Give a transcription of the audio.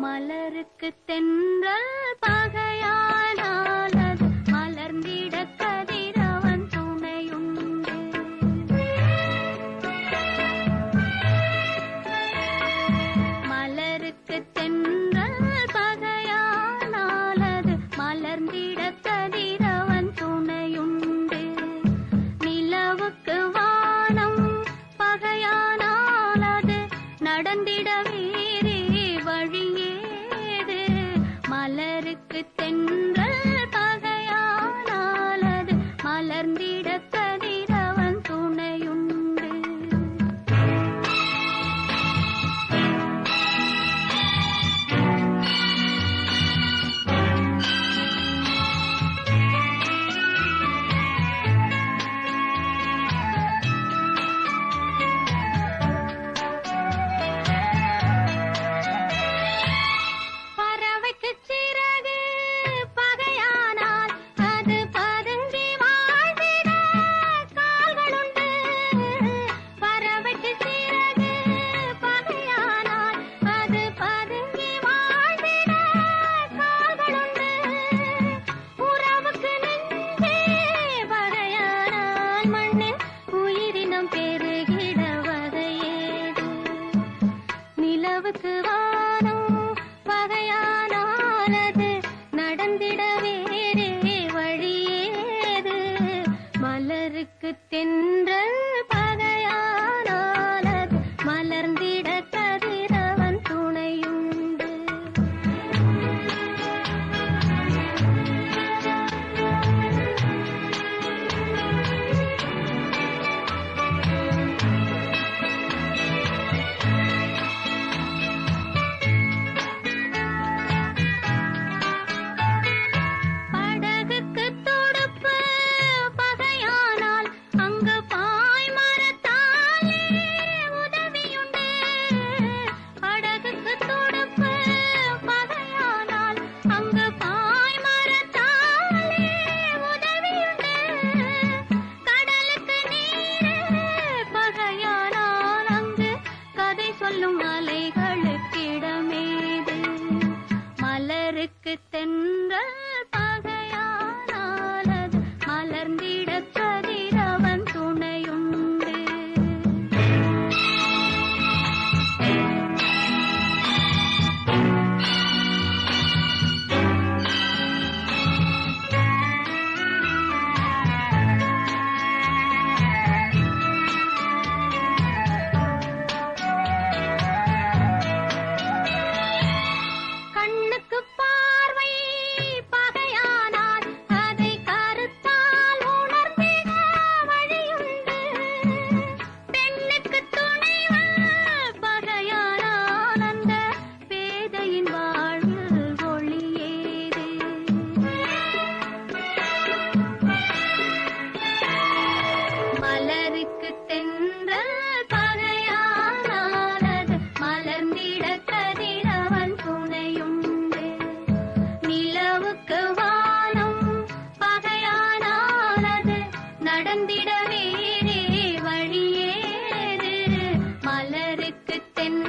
மலருக்கு தென்றல் பகையான கிடக்கும் வானம் நடந்திட வேறே வழியேது. மலருக்கு தென்றல் தென்ன வந்திடவே வழியேறு. மலருக்கு தென்